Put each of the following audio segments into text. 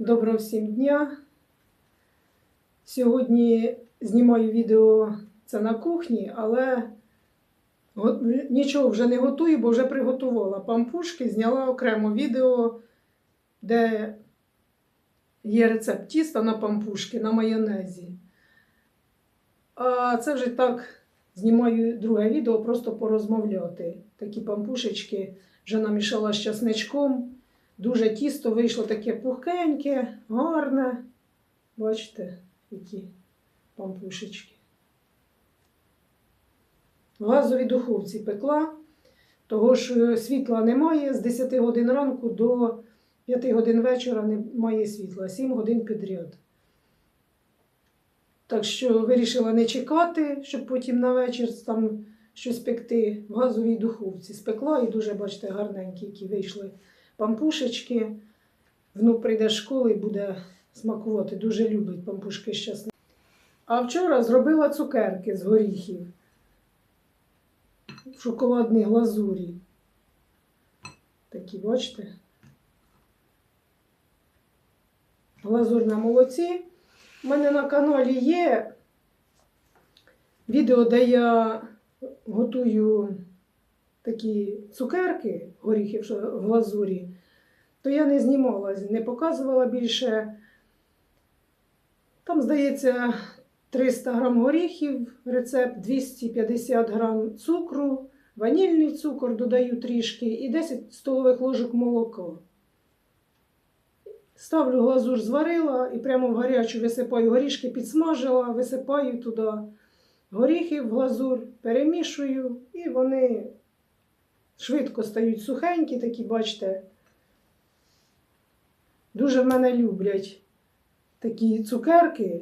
Доброго всім дня. Сьогодні знімаю відео це на кухні, але нічого вже не готую, бо вже приготувала пампушки, зняла окремо відео, де є рецепт тіста на пампушки на майонезі. А це вже так знімаю друге відео, просто порозмовляти. Такі пампушечки вже намішала з часничком. Дуже тісто вийшло таке пухкеньке, гарне. Бачите, які пампушечки. В газовій духовці пекла, того ж світла немає. З 10 годин ранку до 5 годин вечора немає світла, 7 годин підряд. Так що вирішила не чекати, щоб потім на вечір там щось пекти в газовій духовці. Спекла і дуже, бачите, гарненькі, які вийшли пампушечки. Внук прийде з школи і буде смакувати. Дуже любить пампушки щасливі. А вчора зробила цукерки з горіхів в шоколадній глазурі. Такі, бачите? Глазур на молоці. У мене на каналі є відео, де я готую такі цукерки, горіхи в глазурі, то я не знімала, не показувала більше. Там, здається, 300 грам горіхів, рецепт 250 грам цукру, ванільний цукор додаю трішки і 10 столових ложок молока. Ставлю глазур, зварила і прямо в гарячу висипаю горішки, підсмажила, висипаю туди горіхи в глазур, перемішую, і вони швидко стають сухенькі, такі, бачите. Дуже в мене люблять такі цукерки.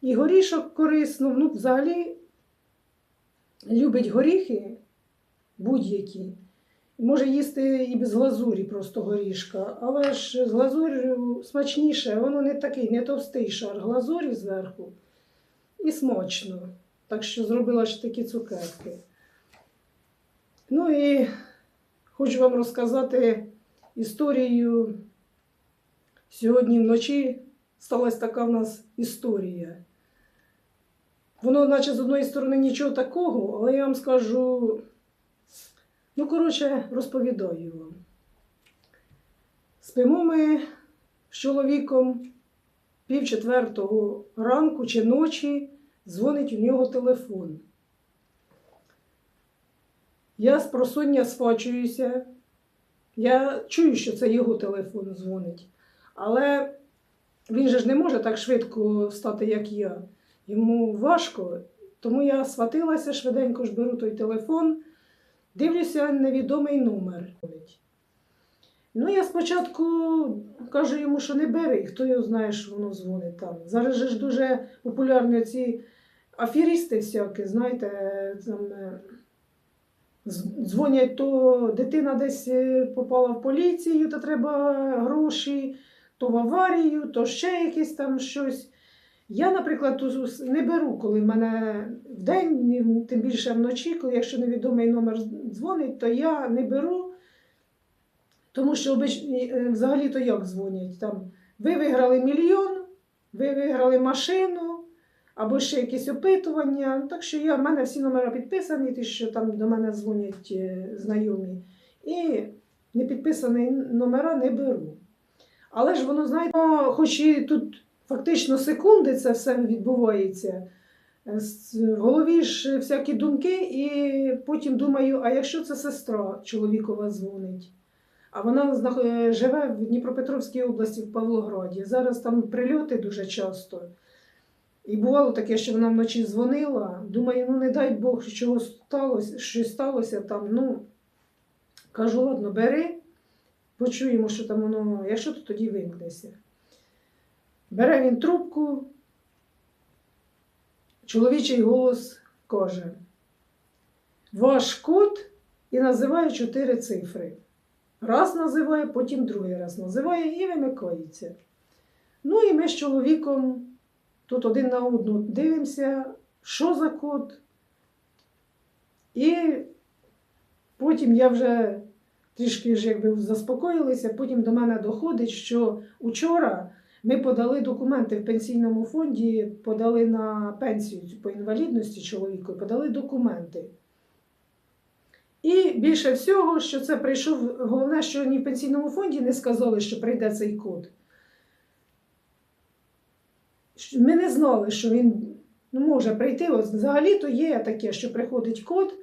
І горішок корисно, ну, взагалі любить горіхи будь-які. Може їсти і без глазурі просто горішка, але ж з глазур'ю смачніше, воно не такий, не товстий шар глазурі зверху. І смачно. Так що зробила ж такі цукерки. Ну і хочу вам розказати історію. Сьогодні вночі сталася така в нас історія. Воно, наче, з одної сторони, нічого такого, але я вам скажу. Ну, коротше, розповідаю вам. Спимо ми з чоловіком пів четвертого ранку чи ночі дзвонить у нього телефон. Я з просоння сфачуюся. Я чую, що це його телефон дзвонить. Але він же ж не може так швидко встати, як я. Йому важко. Тому я схватилася, швиденько ж беру той телефон, дивлюся невідомий номер. Ну, я спочатку кажу йому, що не бери, хто його знає, що воно дзвонить там. Зараз же ж дуже популярні ці аферісти всякі, знаєте, там, е, дзвонять, то дитина десь е, попала в поліцію, то треба гроші, то в аварію, то ще якесь там щось. Я, наприклад, не беру, коли в мене вдень, ні- тим більше вночі, коли якщо невідомий номер дзвонить, то я не беру. Тому що е, взагалі-то як дзвонять? Там, ви виграли мільйон, ви виграли машину, або ще якісь опитування. Так що я, в мене всі номери підписані, ті, що там до мене дзвонять е, знайомі. І не підписані номера не беру. Але ж воно, знаєте, ну, хоч і тут фактично секунди це все відбувається. е, В голові ж всякі думки, і потім думаю, а якщо це сестра чоловікова дзвонить? А вона е, живе в Дніпропетровській області, в Павлограді. Зараз там прильоти дуже часто. І бувало таке, що вона вночі дзвонила. Думаю, ну не дай Бог, чого сталося, щось сталося там. Ну, кажу, ладно, бери, почуємо, що там воно, якщо то тоді вимкнеться. Бере він трубку, чоловічий голос каже: Ваш код і називає чотири цифри. Раз називає, потім другий раз називає і вимикається. Ну і ми з чоловіком тут один на одну дивимося, що за код. І потім я вже трішки ж якби заспокоїлися, потім до мене доходить, що учора Ми подали документи в пенсійному фонді, подали на пенсію по інвалідності чоловіку, подали документи. І більше всього, що це прийшов, головне, що ні в пенсійному фонді не сказали, що прийде цей код. Ми не знали, що він ну, може прийти. Взагалі-то є таке, що приходить код.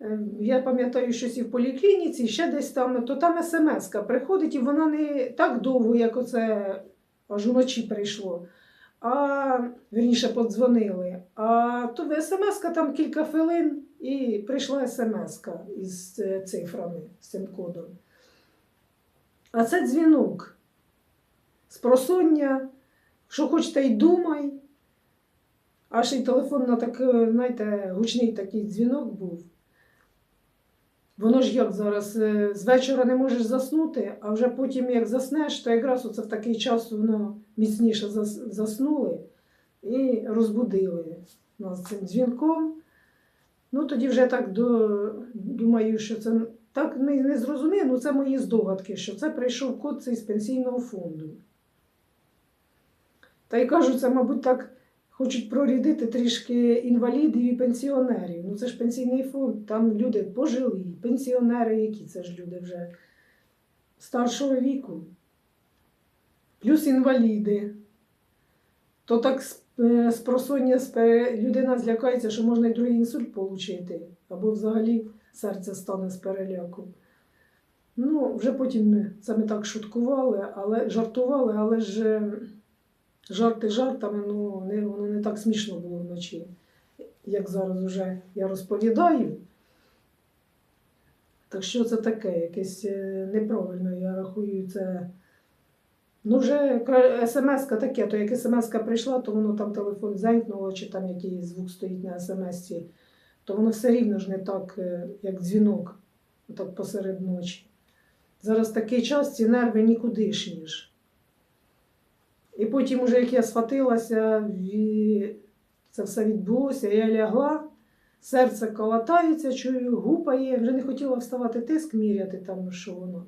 Е, Я пам'ятаю, щось і в поліклініці, ще десь там, то там смс-ка приходить, і вона не так довго, як оце аж уночі прийшло. А вірніше подзвонили. А то смс-ка там кілька хвилин і прийшла смс-ка із е, цифрами, з цим кодом. А це дзвінок. Спросоння, що хочете й думай. Аж і телефон на так, е, знаєте, гучний такий дзвінок був. Воно ж як зараз е, з вечора не можеш заснути, а вже потім, як заснеш, то якраз оце в такий час воно міцніше заснули і розбудили нас цим дзвінком. Ну тоді вже так до, думаю, що це так не, не зрозумів, ну це мої здогадки, що це прийшов код цей з пенсійного фонду. Та й кажуть, це, мабуть, так хочуть прорядити трішки інвалідів і пенсіонерів. Ну це ж пенсійний фонд, там люди пожилі, пенсіонери, які це ж люди вже старшого віку, плюс інваліди. То так е, з просоння спе- людина злякається, що можна і другий інсульт отримати, або взагалі серце стане з переляку. Ну, вже потім ми- ми так шуткували, але жартували, але ж е, жарти жартами, ну не, воно не так смішно було вночі, як зараз вже я розповідаю. Так що це таке? Якесь е, неправильно, я рахую, це. Ну, вже смс-ка таке, то як смс-ка прийшла, то воно там телефон зенькнуло, чи там який звук стоїть на смс-ці, то воно все рівно ж не так, е, як дзвінок, так посеред ночі. Зараз такий час, ці нерви нікудишні ж. І потім, уже як я схватилася, це все відбулося, я лягла, серце колотається, чую, гупає, вже не хотіла вставати тиск міряти там, що воно.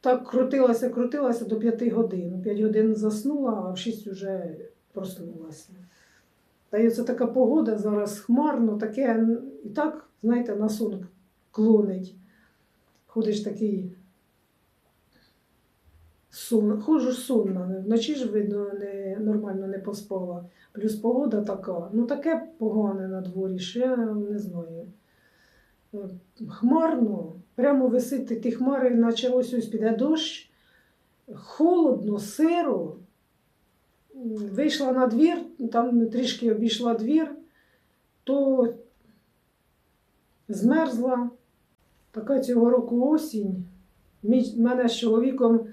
Так крутилася, крутилася до п'яти годин. П'ять годин заснула, а в шість вже проснулася. Та й це така погода зараз хмарно, таке, і так, знаєте, на сон клонить. Ходиш такий сон, ходжу сонна. Вночі ж, видно, не, нормально не поспала. Плюс погода така. Ну таке погане на дворі, я не знаю. Хмарно, прямо висить ті хмари, наче ось ось піде дощ. Холодно, сиро. Вийшла на двір, там трішки обійшла двір, то змерзла. Така цього року осінь. Мій- мене з чоловіком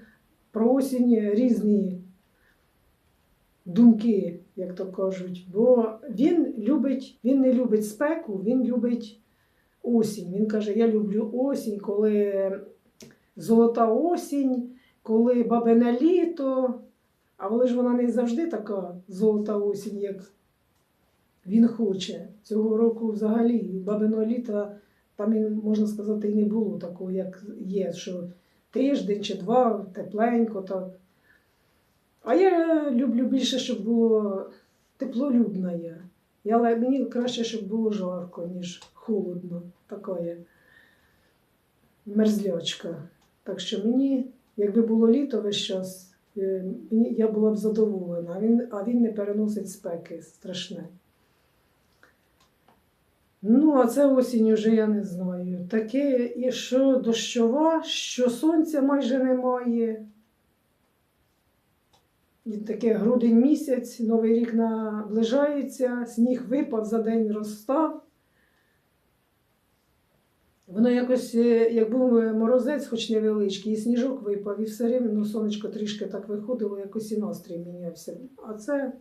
про осінь різні думки, як то кажуть. Бо він любить, він не любить спеку, він любить осінь. Він каже: Я люблю осінь, коли золота осінь, коли бабине літо. Але ж вона не завжди така золота осінь, як він хоче. Цього року взагалі бабиного літа там, можна сказати, і не було такого, як є, що тиждень чи два тепленько так. А я люблю більше, щоб було теплолюбна я. я. Мені краще, щоб було жарко, ніж холодно. Така я мерзлячка. Так що мені, якби було літо весь час, е, я була б задоволена, а він, а він не переносить спеки страшне. Ну, а це осінь уже я не знаю. Таке, і що дощова, що сонця майже немає. І таке грудень місяць, новий рік наближається, сніг випав за день розстав. Воно якось, е, як був морозець, хоч невеличкий, і сніжок випав, і все рівно сонечко трішки так виходило, якось і настрій мінявся. А це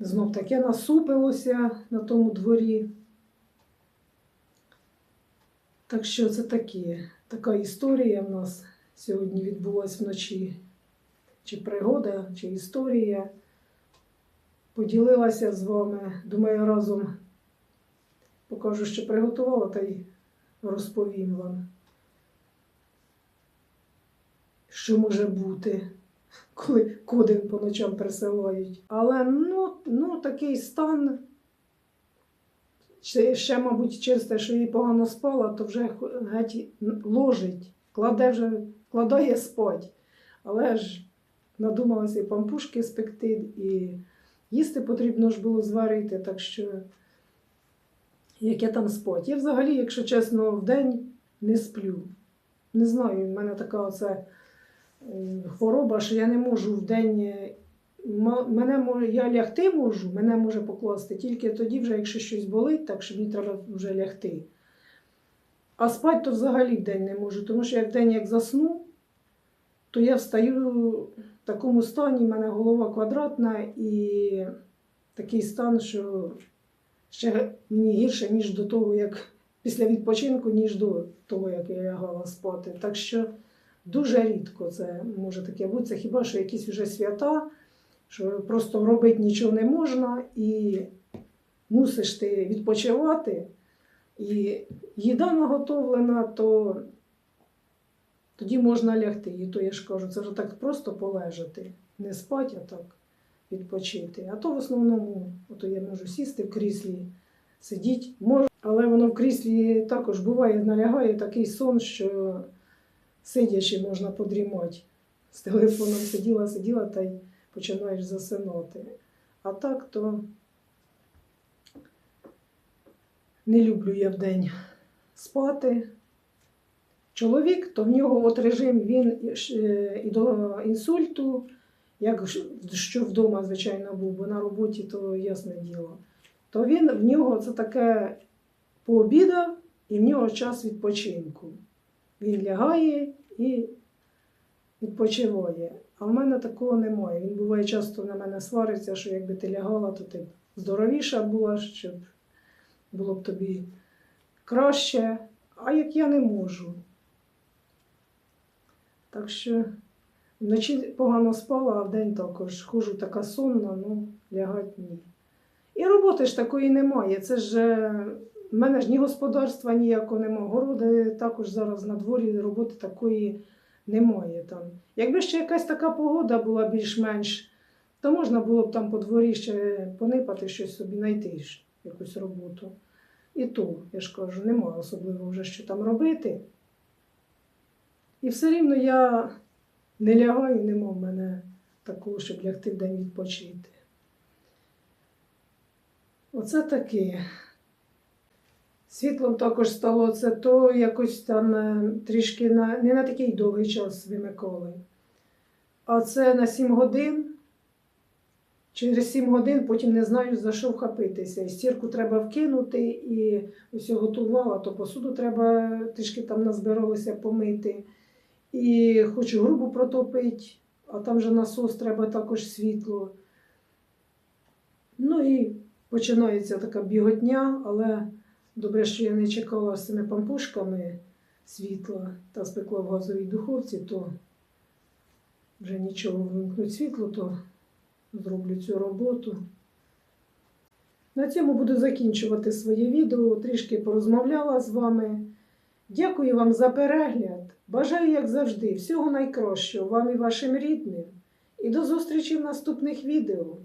знов таке насупилося на тому дворі. Так що це таке, така історія в нас сьогодні відбулась вночі. Чи пригода, чи історія. Поділилася з вами. Думаю, разом покажу, що приготувала, та й розповім вам, що може бути. Коли коди по ночам присилають. Але ну, ну такий стан. Ще, мабуть, через те, що їй погано спала, то вже геть ложить, кладе вже, вкладає спать. Але ж надумалася і пампушки спекти, і їсти потрібно ж було зварити, так що яке там спать. Я взагалі, якщо чесно, вдень не сплю. Не знаю, в мене така оце хвороба, що я не можу вдень. е, ма- Мене може, я лягти можу, мене може покласти тільки тоді, вже, якщо щось болить, так що мені треба вже лягти. А спати то взагалі вдень не можу, тому що я вдень як засну, то я встаю в такому стані, в мене голова квадратна і такий стан, що ще мені гірше, ніж до того, як після відпочинку, ніж до того, як я лягала спати. Так що дуже рідко це може таке бути. Це хіба що якісь вже свята, що просто робити нічого не можна і мусиш ти відпочивати. І їда наготовлена, то тоді можна лягти. І то я ж кажу, це вже так просто полежати, не спати, а так відпочити. А то в основному, ото я можу сісти в кріслі, сидіти, можу, але воно в кріслі також буває, налягає такий сон, що сидячи можна подрімати. З телефоном сиділа, сиділа та й починаєш засинати. А так то не люблю я вдень спати. Чоловік, то в нього от режим він е, і до інсульту, як що вдома, звичайно, був, бо на роботі то ясне діло. То він в нього це таке пообідав і в нього час відпочинку. Він лягає і відпочиває. А в мене такого немає. Він буває часто на мене свариться, що якби ти лягала, то ти б здоровіша була, щоб було б тобі краще. А як я не можу. Так що вночі погано спала, а вдень також хожу така сонна, ну лягати ні. І роботи ж такої немає. Це ж в мене ж ні господарства ніякого немає. Городи також зараз на дворі роботи такої немає там. Якби ще якась така погода була більш-менш, то можна було б там по дворі ще понипати щось собі, знайти якусь роботу. І то, я ж кажу, немає особливо вже що там робити. І все рівно я не лягаю, нема в мене такого, щоб лягти в день відпочити. Оце таке. Світлом також стало це то якось там е, трішки на, не на такий довгий час вимикали. А це на 7 годин. Через 7 годин потім не знаю, за що вхопитися. І стірку треба вкинути, і ось готувала, то посуду треба трішки там назбиралося помити. І хочу грубу протопити, а там же насос треба також світло. Ну і починається така біготня, але добре, що я не чекала з цими пампушками світла та спекла в газовій духовці, то вже нічого вимкнуть світло, то зроблю цю роботу. На цьому буду закінчувати своє відео. Трішки порозмовляла з вами. Дякую вам за перегляд. Бажаю, як завжди, всього найкращого вам і вашим рідним. І до зустрічі в наступних відео.